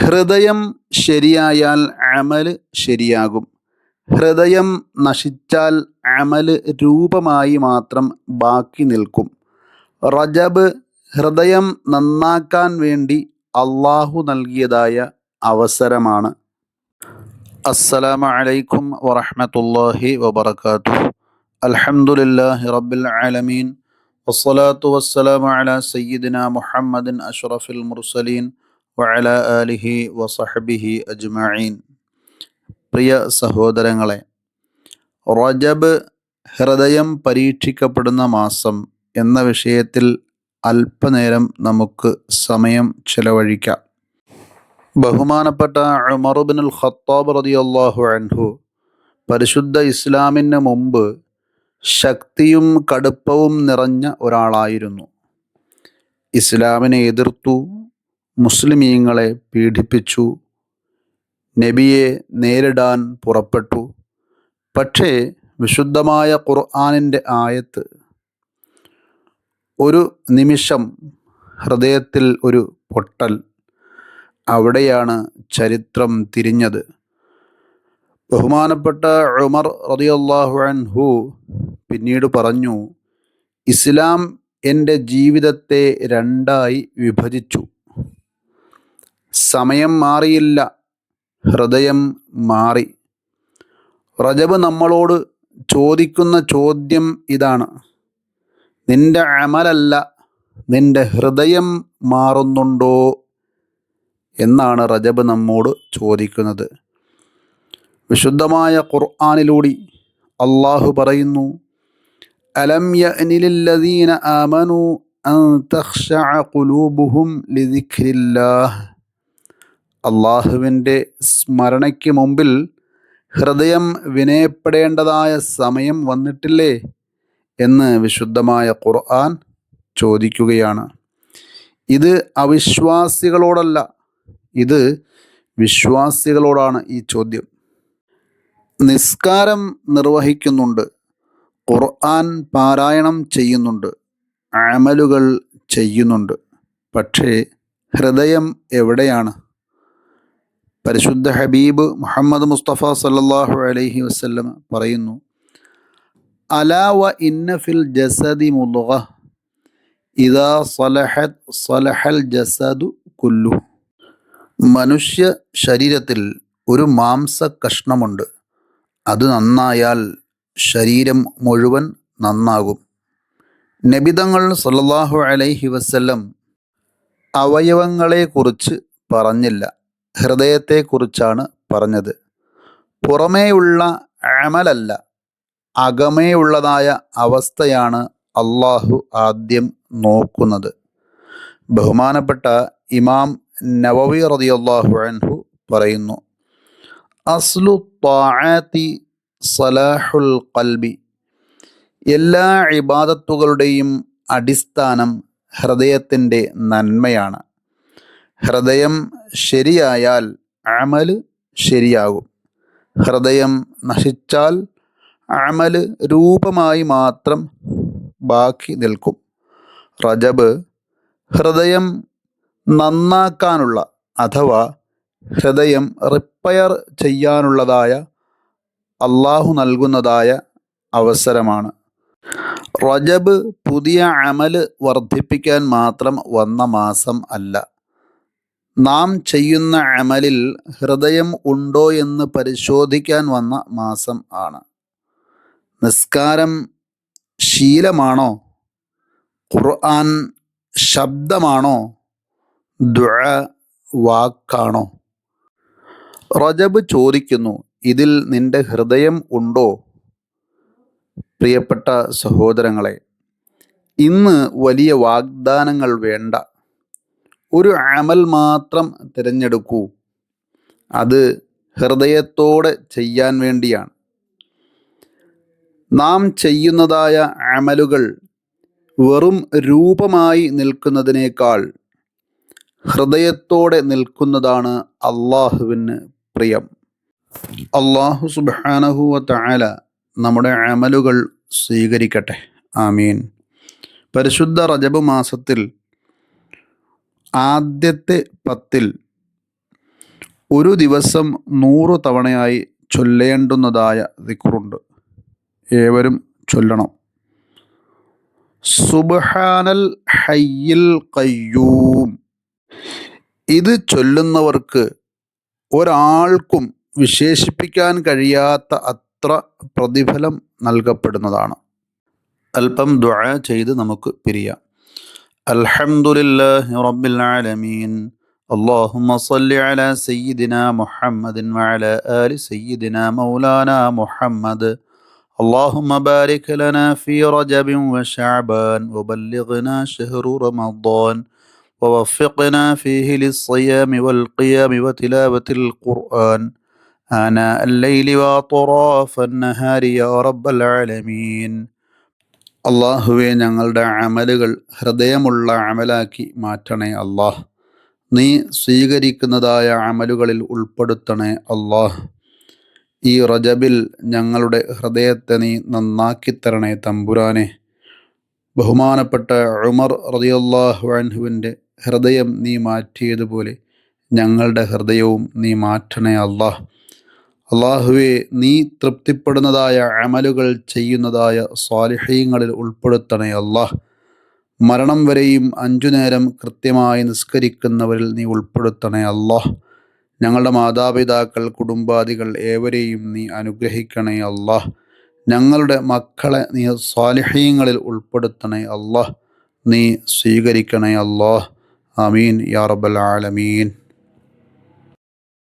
ഹൃദയം ശരിയായാൽ അമൽ ശരിയാകും. ഹൃദയം നശിച്ചാൽ അമൽ രൂപമായി മാത്രം ബാക്കി നിൽക്കും. റജബ് ഹൃദയം നന്നാക്കാൻ വേണ്ടി അള്ളാഹു നൽകിയതായ അവസരമാണ്. അസ്സലാമു അലൈക്കും വറഹ്മത്തുള്ളാഹി വബറകാതുഹു. അൽഹംദുലില്ലാഹി റബ്ബിൽ ആലമീൻ. വസ്സലാത്തു വസ്സലാമു അലാ സയ്യിദിന മുഹമ്മദിൻ അഷ്റഫിൽ മുർസലീൻ. വഅല ആലിഹി വസഹബിഹി അജ്മഈൻ പ്രിയ സഹോദരങ്ങളെ റജബ് ഹൃദയം പരീക്ഷിക്കപ്പെടുന്ന മാസം എന്ന വിഷയത്തിൽ അല്പനേരം നമുക്ക് സമയം ചെലവഴിക്കാം. ബഹുമാനപ്പെട്ട ഉമറുബിനുൽ ഖത്താബ് റളിയല്ലാഹു അൻഹു പരിശുദ്ധ ഇസ്ലാമിന് മുമ്പ് ശക്തിയും കടുപ്പവും നിറഞ്ഞ ഒരാളായിരുന്നു. ഇസ്ലാമിനെ എതിർത്തു മുസ്ലിമീങ്ങളെ പീഡിപ്പിച്ചു. നബിയെ നേരിടാൻ പുറപ്പെട്ടു. പക്ഷേ വിശുദ്ധമായ ഖുർആാനിന്റെ ആയത്ത് ഒരു നിമിഷം ഹൃദയത്തിൽ ഒരു പൊട്ടൽ അവിടെയാണ് ചരിത്രം തിരിഞ്ഞത്. ബഹുമാനപ്പെട്ട ഉമർ റളിയല്ലാഹു അൻഹു പിന്നീട് പറഞ്ഞു ഇസ്ലാം എന്റെ ജീവിതത്തെ രണ്ടായി വിഭജിച്ചു. സമയം മാറിയില്ല. ഹൃദയം മാറി. റജബ് നമ്മളോട് ചോദിക്കുന്ന ചോദ്യം ഇതാണ്. നിന്റെ അമലല്ല നിന്റെ ഹൃദയം മാറുന്നുണ്ടോ എന്നാണ് റജബ് നമ്മോട് ചോദിക്കുന്നത്. വിശുദ്ധമായ ഖുർആാനിലൂടെ അള്ളാഹു പറയുന്നു അലം അമനു ആമനു അൻ തഖ്ശഅ ഖുലൂബുഹും ലിദിക്രില്ലാഹ്. അള്ളാഹുവിന്റെ സ്മരണയ്ക്ക് മുമ്പിൽ ഹൃദയം വിനയപ്പെടേണ്ടതായ സമയം വന്നിട്ടില്ലേ എന്ന് വിശുദ്ധമായ ഖുർആൻ ചോദിക്കുകയാണ്. ഇത് അവിശ്വാസികളോടല്ല ഇത് വിശ്വാസികളോടാണ് ഈ ചോദ്യം. നിസ്കാരം നിർവഹിക്കുന്നുണ്ട് ഖുർആൻ പാരായണം ചെയ്യുന്നുണ്ട് അമലുകൾ ചെയ്യുന്നുണ്ട്. പക്ഷേ ഹൃദയം എവിടെയാണ്? പരിശുദ്ധ ഹബീബ് മുഹമ്മദ് മുസ്തഫ സല്ലാഹു അലൈഹി വസല്ലം പറയുന്നു അലാവ ഇന്ന ഫിൽ ജസദി മുൽഗ ഇതാ സലഹത് സലഹൽ ജസദു കുല്ലു മനുഷ്യ ശരീരത്തിൽ ഒരു മാംസ കഷ്ണമുണ്ട് അത് നന്നായാൽ ശരീരം മുഴുവൻ നന്നാകും. നബിതങ്ങൾ സല്ലാഹു അലൈഹി വസല്ലം അവയവങ്ങളെക്കുറിച്ച് പറഞ്ഞില്ല. ഹൃദയത്തെക്കുറിച്ചാണ് പറഞ്ഞത്. പുറമേയുള്ള അമലല്ല അകമേയുള്ളതായ അവസ്ഥയാണ് അള്ളാഹു ആദ്യം നോക്കുന്നത്. ബഹുമാനപ്പെട്ട ഇമാം നവവി റളിയല്ലാഹു അൻഹു പറയുന്നു അസ്ലു ത്വാഅത്തി സലാഹുൽ കൽബി എല്ലാ ഇബാദത്തുകളുടെയും അടിസ്ഥാനം ഹൃദയത്തിന്റെ നന്മയാണ്. ഹൃദയം ശരിയായാൽ അമൽ ശരിയാകും. ഹൃദയം നശിച്ചാൽ അമൽ രൂപമായി മാത്രം ബാക്കി നിൽക്കും. റജബ് ഹൃദയം നന്നാക്കാനുള്ള അഥവാ ഹൃദയം റിപ്പയർ ചെയ്യാനുള്ളതായ അള്ളാഹു നൽകുന്നതായ അവസരമാണ്. റജബ് പുതിയ അമൽ വർദ്ധിപ്പിക്കാൻ മാത്രം വന്ന മാസം അല്ല. നാം ചെയ്യുന്ന അമലിൽ ഹൃദയം ഉണ്ടോ എന്ന് പരിശോധിക്കാൻ വന്ന മാസം ആണ്. നിസ്കാരം ശീലമാണോ? ഖുർആൻ ശബ്ദമാണോ? ദുആ വാക്കാണോ? റജബ് ചോദിക്കുന്നു ഇതിൽ നിന്റെ ഹൃദയം ഉണ്ടോ? പ്രിയപ്പെട്ട സഹോദരങ്ങളെ ഇന്ന് വലിയ വാഗ്ദാനങ്ങൾ വേണ്ട. ഒരു അമൽ മാത്രം തിരഞ്ഞെടുക്കൂ. അത് ഹൃദയത്തോടെ ചെയ്യാൻ വേണ്ടിയാണ്. നാം ചെയ്യുന്നതായ അമലുകൾ വെറും രൂപമായി നിൽക്കുന്നതിനേക്കാൾ ഹൃദയത്തോടെ നിൽക്കുന്നതാണ് അള്ളാഹുവിന് പ്രിയം. അള്ളാഹു സുബാനഹുവ തആല നമ്മുടെ അമലുകൾ സ്വീകരിക്കട്ടെ. ആമീൻ. പരിശുദ്ധ റജബ് മാസത്തിൽ ആദ്യത്തെ പത്തിൽ ഒരു ദിവസം നൂറ് തവണയായി ചൊല്ലേണ്ടുന്നതായ ദിക്റുണ്ട്. ഏവരും ചൊല്ലണം. സുബ്ഹാനൽ ഹയ്യിൽ കയ്യൂം ഇത് ചൊല്ലുന്നവർക്ക് ഒരാൾക്കും വിശേഷിപ്പിക്കാൻ കഴിയാത്ത അത്ര പ്രതിഫലം നൽകപ്പെടുന്നതാണ്. അല്പം ദുആ ചെയ്ത് നമുക്ക് പിരിയാം. الحمد لله رب العالمين. اللهم صل على سيدنا محمد وعلى آل سيدنا مولانا محمد. اللهم بارك لنا في رجب وشعبان وبلغنا شهر رمضان ووفقنا فيه للصيام والقيام وتلاوة القرآن. آناء الليل وأطراف النهار يا رب العالمين. അള്ളാഹുവെ ഞങ്ങളുടെ അമലുകൾ ഹൃദയമുള്ള അമലാക്കി മാറ്റണേ അള്ളാഹ്. നീ സ്വീകരിക്കുന്നതായ അമലുകളിൽ ഉൾപ്പെടുത്തണേ അള്ളാഹ്. ഈ റജബിൽ ഞങ്ങളുടെ ഹൃദയത്തെ നീ നന്നാക്കിത്തരണേ തമ്പുരാനെ. ബഹുമാനപ്പെട്ട ഉമർ റതിയല്ലാഹു ഹൃദയം നീ മാറ്റിയതുപോലെ ഞങ്ങളുടെ ഹൃദയവും നീ മാറ്റണേ അള്ളാഹ്. അള്ളാഹുവെ നീ തൃപ്തിപ്പെടുന്നതായ അമലുകൾ ചെയ്യുന്നതായ സ്വാലിഹ്യങ്ങളിൽ ഉൾപ്പെടുത്തണേ അള്ളാഹ് മരണം വരെയും അഞ്ചു നേരം കൃത്യമായി നിസ്കരിക്കുന്നവരിൽ നീ ഉൾപ്പെടുത്തണേ അള്ളാഹ് ഞങ്ങളുടെ മാതാപിതാക്കൾ കുടുംബാദികൾ ഏവരെയും നീ അനുഗ്രഹിക്കണേ അള്ളാഹ് ഞങ്ങളുടെ മക്കളെ നീ സ്വാലിഹ്യങ്ങളിൽ ഉൾപ്പെടുത്തണേ അള്ളാഹ് നീ സ്വീകരിക്കണേ അള്ളാഹ് അമീൻ യാ റബ്ബൽ ആലമീൻ.